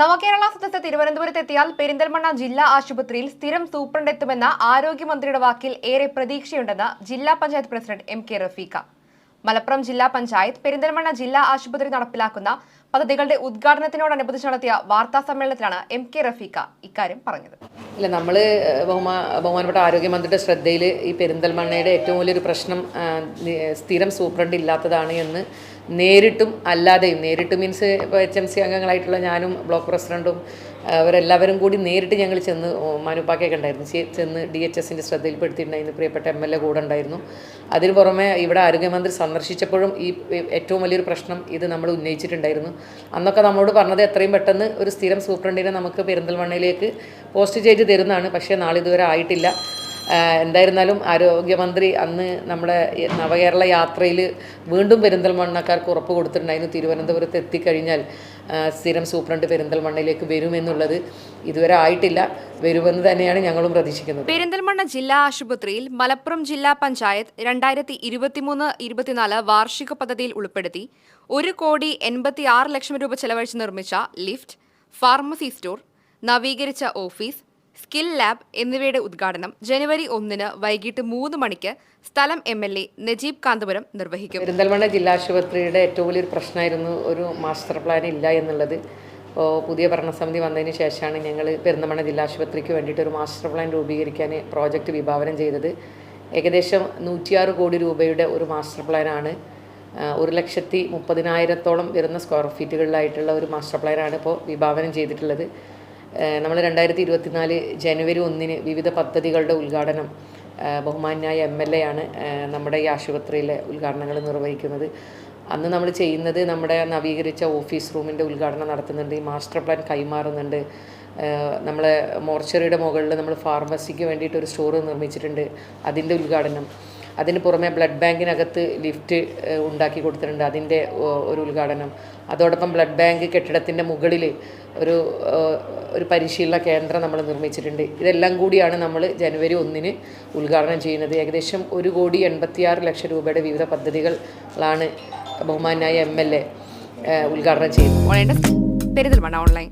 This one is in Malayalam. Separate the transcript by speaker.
Speaker 1: നവകേരള സദസ്സ് തിരുവനന്തപുരത്ത് എത്തിയാൽ പെരിന്തൽമണ്ണ ജില്ലാ ആശുപത്രിയിൽ സ്ഥിരം സൂപ്രണ്ട് എത്തുമെന്ന ആരോഗ്യമന്ത്രിയുടെ വാക്കിൽ ഏറെ പ്രതീക്ഷയുണ്ടെന്ന് ജില്ലാ panchayat president M K Rafeeq. Malappuram ജില്ലാ പഞ്ചായത്ത് പെരിന്തൽമണ്ണ ജില്ലാ ആശുപത്രി നടപ്പിലാക്കുന്ന പദ്ധതികളുടെ ഉദ്ഘാടനത്തിനോടനുബന്ധിച്ച് നടത്തിയ വാർത്താ സമ്മേളനത്തിലാണ് എം കെ റഫീഖ ഇക്കാര്യം പറഞ്ഞത്.
Speaker 2: ഇല്ല നമ്മൾ ബഹുമാ ബഹുമാനപ്പെട്ട ആരോഗ്യമന്ത്രിയുടെ ശ്രദ്ധയിൽ ഈ പെരിന്തൽമണ്ണയുടെ ഏറ്റവും വലിയൊരു പ്രശ്നം സ്ഥിരം സൂപ്രണ്ട് ഇല്ലാത്തതാണ് എന്ന് നേരിട്ടും അല്ലാതെയും നേരിട്ട് മീൻസ് എച്ച് എം സി അംഗങ്ങളായിട്ടുള്ള ഞാനും ബ്ലോക്ക് പ്രസിഡന്റും അവരെല്ലാവരും കൂടി നേരിട്ട് ഞങ്ങൾ ചെന്ന് മനുപ്പാക്കിയൊക്കെ ഉണ്ടായിരുന്നു. ചെന്ന് ഡി എച്ച് എസിന്റെ ശ്രദ്ധയിൽപ്പെടുത്തിയിട്ടുണ്ടായിരുന്നു പ്രിയപ്പെട്ട എം എൽ എ കൂടെ ഉണ്ടായിരുന്നു. അതിന് പുറമെ ഇവിടെ ആരോഗ്യമന്ത്രി സന്ദർശിച്ചപ്പോഴും ഈ ഏറ്റവും വലിയൊരു പ്രശ്നം ഇത് നമ്മൾ ഉന്നയിച്ചിട്ടുണ്ടായിരുന്നു. അന്നൊക്കെ നമ്മളോട് പറഞ്ഞത് എത്രയും പെട്ടെന്ന് ഒരു സ്ഥിരം സൂപ്രണ്ടിനെ നമുക്ക് പെരിന്തൽമണ്ണയിലേക്ക് പോസ്റ്റ് ചെയ്ത് തരുന്നതാണ്. പക്ഷേ നാളിതുവരെ ആയിട്ടില്ല. എന്തായിരുന്നാലും ആരോഗ്യമന്ത്രി അന്ന് നമ്മുടെ നവകേരള യാത്രയിൽ വീണ്ടും പെരിന്തൽമണ്ണക്കാർക്ക് ഉറപ്പ് കൊടുത്തിട്ടുണ്ടായിരുന്നു. തിരുവനന്തപുരത്ത് എത്തിക്കഴിഞ്ഞാൽ സ്ഥിരം സൂപ്രണ്ട് പെരിന്തൽമണ്ണയിലേക്ക് വരുമെന്നുള്ളത് ഇതുവരെ ആയിട്ടില്ല. വരുമെന്ന് തന്നെയാണ് ഞങ്ങളും പ്രതീക്ഷിക്കുന്നത്.
Speaker 1: പെരിന്തൽമണ്ണ ജില്ലാ ആശുപത്രിയിൽ മലപ്പുറം ജില്ലാ പഞ്ചായത്ത് രണ്ടായിരത്തി ഇരുപത്തിമൂന്ന് ഇരുപത്തിനാല് വാർഷിക പദ്ധതിയിൽ ഉൾപ്പെടുത്തി ഒരു കോടി എൺപത്തി ആറ് ലക്ഷം രൂപ ചെലവഴിച്ച് നിർമ്മിച്ച ലിഫ്റ്റ് ഫാർമസി സ്റ്റോർ നവീകരിച്ച ഓഫീസ് സ്കിൽ ലാബ് എന്നിവയുടെ ഉദ്ഘാടനം ജനുവരി ഒന്നിന് വൈകിട്ട് മൂന്ന് മണിക്ക് സ്ഥലം M L A Najeeb Kanthapuram നിർവഹിക്കും.
Speaker 2: പെരിന്തൽമണ്ണ ജില്ലാ ആശുപത്രിയുടെ ഏറ്റവും വലിയൊരു പ്രശ്നമായിരുന്നു ഒരു മാസ്റ്റർ പ്ലാൻ ഇല്ല എന്നുള്ളത്. പുതിയ ഭരണസമിതി വന്നതിന് ശേഷമാണ് ഞങ്ങൾ പെരിന്തൽമണ്ണ ജില്ലാ ആശുപത്രിക്ക് വേണ്ടിയിട്ട് ഒരു മാസ്റ്റർ പ്ലാൻ രൂപീകരിക്കാൻ പ്രോജക്റ്റ് വിഭാവനം ചെയ്തത്. ഏകദേശം നൂറ്റിയാറ് കോടി രൂപയുടെ ഒരു മാസ്റ്റർ പ്ലാനാണ്. ഒരു ലക്ഷത്തി മുപ്പതിനായിരത്തോളം വരുന്ന സ്ക്വയർ ഫീറ്റുകളിലായിട്ടുള്ള ഒരു മാസ്റ്റർ പ്ലാനാണ് ഇപ്പോൾ വിഭാവനം ചെയ്തിട്ടുള്ളത്. നമ്മൾ രണ്ടായിരത്തി ഇരുപത്തിനാല് ജനുവരി ഒന്നിന് വിവിധ പദ്ധതികളുടെ ഉദ്ഘാടനം ബഹുമാന്യായ എം എൽ എ ആണ് നമ്മുടെ ഈ ആശുപത്രിയിലെ ഉദ്ഘാടനങ്ങൾ നിർവഹിക്കുന്നത്. അന്ന് നമ്മൾ ചെയ്യുന്നത് നമ്മുടെ നവീകരിച്ച ഓഫീസ് റൂമിന്റെ ഉദ്ഘാടനം നടത്തുന്നുണ്ട് ഈ മാസ്റ്റർ പ്ലാൻ കൈമാറുന്നുണ്ട്. നമ്മളെ മോർച്ചറിയുടെ മുകളിൽ നമ്മൾ ഫാർമസിക്ക് വേണ്ടിയിട്ട് ഒരു സ്റ്റോർ നിർമ്മിച്ചിട്ടുണ്ട് അതിന്റെ ഉദ്ഘാടനം. അതിന് പുറമെ ബ്ലഡ് ബാങ്കിനകത്ത് ലിഫ്റ്റ് ഉണ്ടാക്കി കൊടുത്തിട്ടുണ്ട്. അതിന്റെ ഒരു ഉദ്ഘാടനം. അതോടൊപ്പം ബ്ലഡ് ബാങ്ക് കെട്ടിടത്തിന്റെ മുകളിൽ ഒരു ഒരു പരിശീലന കേന്ദ്രം നമ്മൾ നിർമ്മിച്ചിട്ടുണ്ട്. ഇതെല്ലാം കൂടിയാണ് നമ്മൾ ജനുവരി ഒന്നിന് ഉദ്ഘാടനം ചെയ്യുന്നത്. ഏകദേശം ഒരു കോടി എൺപത്തിയാറ് ലക്ഷം രൂപയുടെ വിവിധ പദ്ധതികളാണ് ബഹുമാനായ എം എൽ എ ഉദ്ഘാടനം ചെയ്യുന്നത്.
Speaker 1: ഓൺലൈൻ.